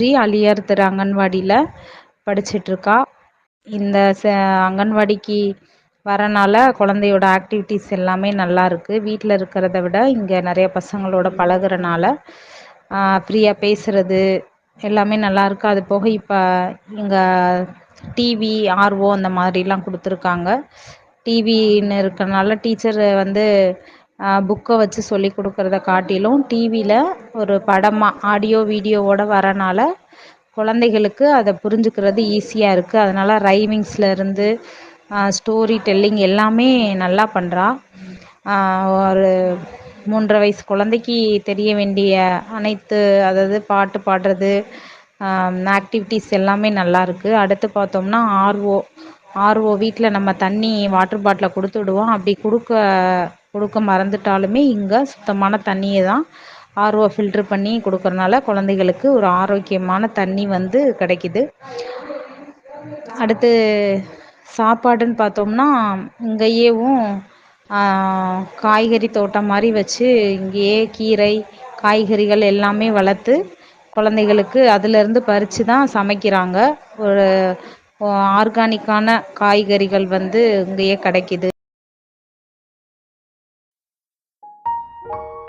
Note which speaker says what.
Speaker 1: ஸ்ரீ அலியார் திரு அங்கன்வாடியில் படிச்சிட்ருக்கா. இந்த ச அங்கன்வாடிக்கு வரனால குழந்தையோட ஆக்டிவிட்டீஸ் எல்லாமே நல்லா இருக்குது வீட்டில் இருக்கிறத விட இங்கே நிறைய பசங்களோட பழகுறனால ஃப்ரீயாக பேசுகிறது எல்லாமே நல்லா இருக்கு அது போக இப்போ இங்கே டிவி ஆர்ஓ அந்த மாதிரிலாம் கொடுத்துருக்காங்க. டிவின்னு இருக்கிறனால டீச்சர் வந்து புக்கை வச்சு சொல்லி கொடுக்கறத காட்டிலும் டிவியில் ஒரு படமாக ஆடியோ வீடியோவோட வரனால குழந்தைகளுக்கு அதை புரிஞ்சுக்கிறது ஈஸியாக இருக்குது அதனால் ரைமிங்ஸில் ஸ்டோரி டெல்லிங் எல்லாமே நல்லா பண்ணுறா ஒரு மூன்றரை வயசு குழந்தைக்கு தெரிய வேண்டிய அனைத்து அதாவது பாட்டு பாடுறது ஆக்டிவிட்டீஸ் எல்லாமே நல்லாயிருக்கு அடுத்து பார்த்தோம்னா ஆர்ஓ ஆர்ஓ வீட்டில் நம்ம தண்ணி வாட்டர் பாட்டிலை கொடுத்து விடுவோம். அப்படி கொடுக்க கொடுக்க மறந்துட்டாலுமே இங்கே சுத்தமான தண்ணியை தான் ஆர்ஓ ஃபில்ட்ரு பண்ணி கொடுக்கறனால குழந்தைகளுக்கு ஒரு ஆரோக்கியமான தண்ணி வந்து கிடைக்குது. அடுத்து சாப்பாடுன்னு பார்த்தோம்னா இங்கேயேவும் காய்கறி தோட்டம் மாதிரி வச்சு இங்கேயே கீரை காய்கறிகள் எல்லாமே வளர்த்து குழந்தைகளுக்கு அதிலிருந்து பறித்து தான் சமைக்கிறாங்க. ஒரு ஆர்கானிக்கான காய்கறிகள் வந்து இங்கேயே கிடைக்கிது. you.